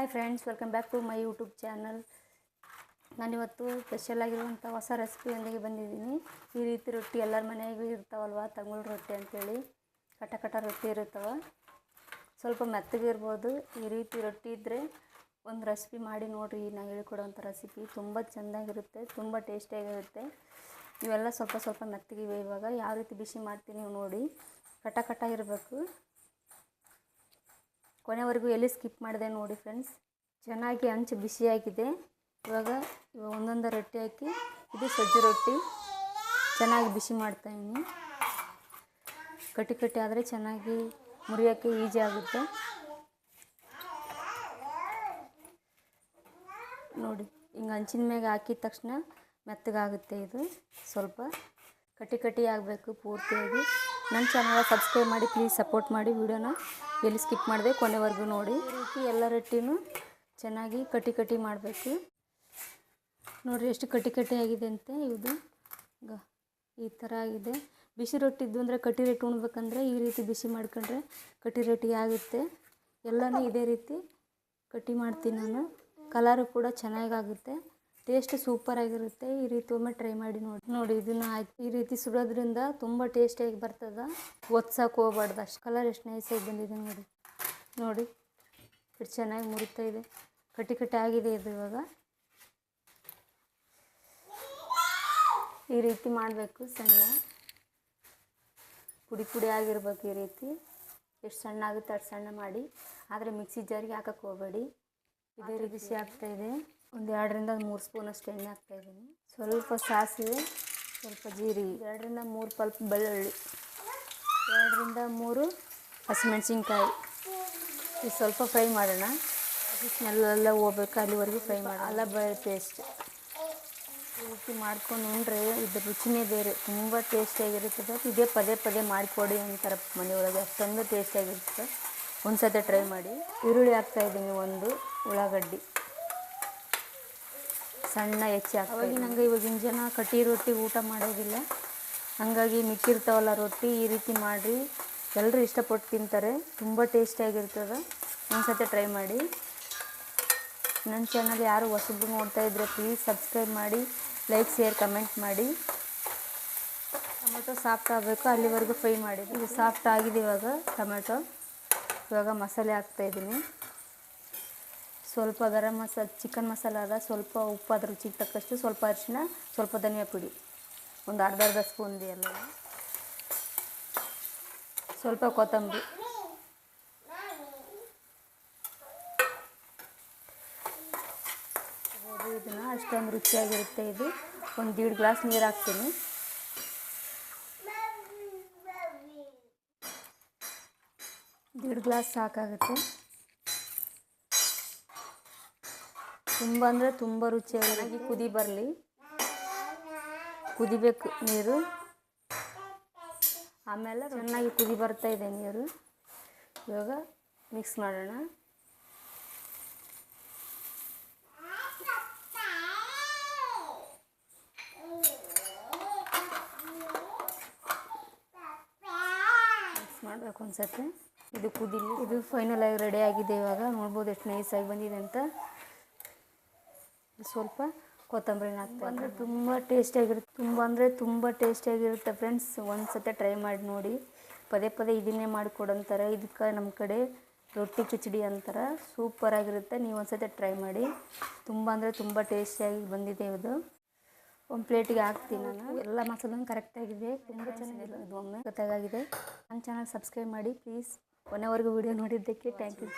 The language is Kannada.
Hi friends welcome back to my YouTube channel ನಾನಿವತ್ತು ಸ್ಪೆಷಲ್ ಆಗಿರುವಂಥ ಹೊಸ ರೆಸಿಪಿಯೊಂದಿಗೆ ಬಂದಿದ್ದೀನಿ. ಈ ರೀತಿ ರೊಟ್ಟಿ ಎಲ್ಲರ ಮನೆಗೂ ಇರ್ತಾವಲ್ವ? ತಂಗುಳ್ ರೊಟ್ಟಿ ಅಂಥೇಳಿ ಕಟ ಕಟ ರೊಟ್ಟಿ ಇರುತ್ತವ. ಸ್ವಲ್ಪ ಮೆತ್ತಗೆ ಇರ್ಬೋದು. ಈ ರೀತಿ ರೊಟ್ಟಿ ಇದ್ದರೆ ಒಂದು ರೆಸಿಪಿ ಮಾಡಿ ನೋಡಿರಿ. ನಾನು ಹೇಳ್ಕೊಡೋವಂಥ ರೆಸಿಪಿ ತುಂಬ ಚೆಂದಾಗಿರುತ್ತೆ, ತುಂಬ ಟೇಸ್ಟಿಯಾಗಿರುತ್ತೆ ಇವೆಲ್ಲ ಸ್ವಲ್ಪ ಸ್ವಲ್ಪ ಮೆತ್ತಗಿವೆ ಇವಾಗ. ಯಾವ ರೀತಿ ಬಿಸಿ ಮಾಡ್ತೀನಿ ನೋಡಿ. ಕಟ ಕಟ ಇರಬೇಕು. ಕೊನೆವರೆಗೂ ಎಲ್ಲಿ ಸ್ಕಿಪ್ ಮಾಡಿದೆ ನೋಡಿ ಫ್ರೆಂಡ್ಸ್. ಚೆನ್ನಾಗಿ ಹಂಚು ಬಿಸಿಯಾಗಿದೆ ಇವಾಗ ಇವಾಗ ಒಂದೊಂದು ರೊಟ್ಟಿ ಹಾಕಿ, ಇದು ಸಜ್ಜು ರೊಟ್ಟಿ. ಚೆನ್ನಾಗಿ ಬಿಸಿ ಮಾಡ್ತಾಯಿದ್ದೀನಿ ಕಟ್ಟಿ ಕಟ್ಟಿ ಆದರೆ ಚೆನ್ನಾಗಿ ಮುರಿಯೋಕ್ಕೆ ಈಜಿ ಆಗುತ್ತೆ. ನೋಡಿ, ಹಿಂಗೆ ಹಂಚಿನ ಮ್ಯಾಗೆ ಹಾಕಿದ ತಕ್ಷಣ ಮೆತ್ತಗಾಗುತ್ತೆ ಇದು ಸ್ವಲ್ಪ. ಕಟ್ಟಿ ಕಟ್ಟಿ ಆಗಬೇಕು ಪೂರ್ತಿಯಾಗಿ. ನನ್ನ ಚಾನಲ್ ಸಬ್ಸ್ಕ್ರೈಬ್ ಮಾಡಿ ಪ್ಲೀಸ್ ಸಪೋರ್ಟ್ ಮಾಡಿ ವಿಡಿಯೋನ ಎಲ್ಲಿ ಸ್ಕಿಪ್ ಮಾಡಿದೆ ಕೊನೆವರೆಗೂ ನೋಡಿ. ಈ ಎಲ್ಲ ರೊಟ್ಟಿನೂ ಚೆನ್ನಾಗಿ ಕಟ್ಟಿ ಕಟ್ಟಿ ಮಾಡಬೇಕು. ನೋಡಿರಿ ಎಷ್ಟು ಕಟ್ಟಿ ಕಟ್ಟಿ ಆಗಿದೆ ಅಂತೆ ಇದು. ಈ ಥರ ಆಗಿದೆ. ಬಿಸಿ ರೊಟ್ಟಿ ಇದ್ದು ಅಂದರೆ ಕಟ್ಟಿ ರೊಟ್ಟಿ ಉಣ್ಬೇಕಂದ್ರೆ ಈ ರೀತಿ ಬಿಸಿ ಮಾಡ್ಕೊಂಡ್ರೆ ಕಟ್ಟಿ ರೊಟ್ಟಿ ಆಗುತ್ತೆ. ಎಲ್ಲನೂ ಇದೇ ರೀತಿ ಕಟ್ಟಿ ಮಾಡ್ತೀನಿ ನಾನು. ಕಲರು ಕೂಡ ಚೆನ್ನಾಗಾಗುತ್ತೆ. ಟೇಸ್ಟ್ ಸೂಪರಾಗಿರುತ್ತೆ ಈ ರೀತಿ ಒಮ್ಮೆ ಟ್ರೈ ಮಾಡಿ ನೋಡಿ ನೋಡಿ ಇದನ್ನು ಆಯ್ತು ಈ ರೀತಿ ಸುಡೋದ್ರಿಂದ ತುಂಬ ಟೇಸ್ಟಿಯಾಗಿ ಬರ್ತದೆ. ಒತ್ಸಕ್ ಹೋಗ್ಬಾರ್ದು. ಅಷ್ಟು ಕಲರ್ ಎಷ್ಟು ನೈಸಾಗಿ ಬಂದಿದೆ ನೋಡಿ. ನೋಡಿ. ಎಷ್ಟು ಚೆನ್ನಾಗಿ ಮುರಿತಾ ಇದೆ. ಕಟ್ಟಿ ಕಟ್ಟಿ ಆಗಿದೆ ಇದು ಇವಾಗ. ಈ ರೀತಿ ಮಾಡಬೇಕು ಸಣ್ಣ. ಪುಡಿ ಪುಡಿ ಆಗಿರ್ಬೇಕು ಈ ರೀತಿ. ಎಷ್ಟು ಸಣ್ಣ ಆಗುತ್ತೆ ಅಷ್ಟು ಸಣ್ಣ ಮಾಡಿ. ಆದರೆ ಮಿಕ್ಸಿ ಜಾರಿಗೆ ಹಾಕಕ್ಕೆ ಹೋಗಬೇಡಿ. ಇದೇ ಬಿಸಿ ಆಗ್ತಾಯಿದೆ ಒಂದು ಎರಡರಿಂದ ಮೂರು ಸ್ಪೂನಷ್ಟು ಎಣ್ಣೆ ಹಾಕ್ತಾಯಿದ್ದೀನಿ ಸ್ವಲ್ಪ ಸಾಸಿವೆ ಸ್ವಲ್ಪ ಜೀರಿಗೆ ಎರಡರಿಂದ ಮೂರು ಪಲ್ಪ್ ಬೆಳ್ಳುಳ್ಳಿ ಎರಡರಿಂದ ಮೂರು ಹಸಿಮೆಣ್ಸಿನ್ಕಾಯಿ. ಇದು ಸ್ವಲ್ಪ ಫ್ರೈ ಮಾಡೋಣ. ಅದು ಸ್ಮೆಲ್ಲೆಲ್ಲ ಹೋಗ್ಬೇಕು ಅಲ್ಲಿವರೆಗೂ ಫ್ರೈ ಮಾಡೋಣ. ಅಲ್ಲ ಬೆಳ್ಳುಳ್ಳಿ ಟೇಸ್ಟ್ ರೀತಿ ಮಾಡ್ಕೊಂಡು ಉಂಡ್ರೆ ಇದ್ರ ರುಚಿನೇ ಬೇರೆ. ತುಂಬ ಟೇಸ್ಟಿಯಾಗಿರುತ್ತದೆ ಇದೇ ಪದೇ ಪದೇ ಮಾಡಿಕೊಡಿ ಅಂತಾರೆ ಮನೆಯೊಳಗೆ. ಅಷ್ಟೊಂದು ಟೇಸ್ಟಿಯಾಗಿರ್ತದೆ ಒಂದು ಸತಿ ಟ್ರೈ ಮಾಡಿ. ಈರುಳ್ಳಿ ಹಾಕ್ತಾಯಿದ್ದೀನಿ ಒಂದು ಉಳ್ಳಾಗಡ್ಡಿ. ಸಣ್ಣ ಹೆಚ್ಚಿ ಹಾಕಿ ನಂಗೆ ಇವಾಗಿನ ಜನ ಕಟ್ಟಿ ರೊಟ್ಟಿ ಊಟ ಮಾಡೋದಿಲ್ಲ. ಹಾಗಾಗಿ ಮಿಕ್ಕಿರ್ತಾವಲ್ಲ ರೊಟ್ಟಿ ಈ ರೀತಿ ಮಾಡಿ ಎಲ್ಲರೂ ಇಷ್ಟಪಟ್ಟು ತಿಂತಾರೆ. ತುಂಬ ಟೇಸ್ಟಿಯಾಗಿರ್ತದೆ ಒಂದು ಸತಿ ಟ್ರೈ ಮಾಡಿ. ನನ್ನ ಚಾನಲ್ ಯಾರು ಹೊಸಬ್ರು ನೋಡ್ತಾ ಇದ್ದರೆ ಪ್ಲೀಸ್ ಸಬ್ಸ್ಕ್ರೈಬ್ ಮಾಡಿ ಲೈಕ್ ಶೇರ್ ಕಮೆಂಟ್ ಮಾಡಿ. ಟೊಮೆಟೊ ಸಾಫ್ಟ್ ಆಗಬೇಕು. ಅಲ್ಲಿವರೆಗೂ ಫ್ರೈ ಮಾಡಿ ಇದು ಸಾಫ್ಟ್ ಆಗಿದೆ ಇವಾಗ ಟೊಮೆಟೊ. ಇವಾಗ ಮಸಾಲೆ ಹಾಕ್ತಾಯಿದ್ದೀನಿ ಸ್ವಲ್ಪ ಗರಂ ಮಸಾಲ, ಚಿಕನ್ ಮಸಾಲ ಅದ ಸ್ವಲ್ಪ ಉಪ್ಪು, ಅದ್ರ ರುಚಿಗೆ ತಕ್ಕಷ್ಟು ಸ್ವಲ್ಪ ಅರಿಶಿನ ಸ್ವಲ್ಪ ಧನಿಯಾ ಪುಡಿ. ಒಂದು ಅರ್ಧ ಅರ್ಧ ಸ್ಪೂನ್ದು ಎಲ್ಲ. ಸ್ವಲ್ಪ ಕೊತ್ತಂಬರಿ. ಇದನ್ನು ಅಷ್ಟೊಂದು ರುಚಿಯಾಗಿರುತ್ತೆ ಇದು. ಒಂದು ದೀಡ್ ಗ್ಲಾಸ್ ನೀರು ಹಾಕ್ತೀನಿ. ದೀಡ್ ಗ್ಲಾಸ್ ಸಾಕಾಗುತ್ತೆ. ತುಂಬ ಅಂದರೆ ತುಂಬ ರುಚಿಯಾಗಿ ಕುದಿ ಬರಲಿ. ಕುದಿಬೇಕು ನೀರು. ಆಮೇಲೆ ಚೆನ್ನಾಗಿ ಕುದಿ ಬರ್ತಾ ಇದೆ ನೀರು. ಇವಾಗ ಮಿಕ್ಸ್ ಮಾಡೋಣ. ಮಿಕ್ಸ್ ಮಾಡಬೇಕು ಅನ್ಸತ್ತೆ ಇದು ಕುದಿಲಿ. ಇದು ಫೈನಲ್ ಆಗಿ ರೆಡಿ ಆಗಿದೆ ಇವಾಗ. ನೋಡ್ಬೋದು ಎಷ್ಟು ನೈಸಾಗಿ ಬಂದಿದೆ ಅಂತ. ಸ್ವಲ್ಪ ಕೊತ್ತಂಬರಿನ ಹಾಕ್ತಾ ಅಂದರೆ ತುಂಬ ಟೇಸ್ಟಿಯಾಗಿರುತ್ತೆ ತುಂಬ ಅಂದರೆ ತುಂಬ ಟೇಸ್ಟಿಯಾಗಿರುತ್ತೆ ಫ್ರೆಂಡ್ಸ್ ಒಂದು ಸತೆ ಟ್ರೈ ಮಾಡಿ ನೋಡಿ. ಪದೇ ಪದೇ ಇದನ್ನೇ ಮಾಡಿಕೊಡಂತಾರೆ ಇದಕ್ಕೆ ನಮ್ಮ ಕಡೆ ರೊಟ್ಟಿ ಕಿಚಡಿ ಅಂತಾರೆ. ಸೂಪರಾಗಿರುತ್ತೆ ನೀವು ಒಂದು ಸತೆ ಟ್ರೈ ಮಾಡಿ. ತುಂಬ ಅಂದರೆ ತುಂಬ ಟೇಸ್ಟಿಯಾಗಿ ಬಂದಿದೆ ಇದು. ಒಂದು ಪ್ಲೇಟಿಗೆ ಹಾಕ್ತೀನಿ ನಾನು. ಎಲ್ಲ ಮಸಾಲೆ ಕರೆಕ್ಟಾಗಿದೆ ತುಂಬ ಚೆನ್ನಾಗಿದೆ ಇದು ಒಮ್ಮೆ. ಗೊತ್ತಾಗಿದೆ ನನ್ನ ಚಾನಲ್ ಸಬ್ಸ್ಕ್ರೈಬ್ ಮಾಡಿ ಪ್ಲೀಸ್ ಕೊನೆವರೆಗೂ ವೀಡಿಯೋ ನೋಡಿದ್ದಕ್ಕೆ ಥ್ಯಾಂಕ್ ಯು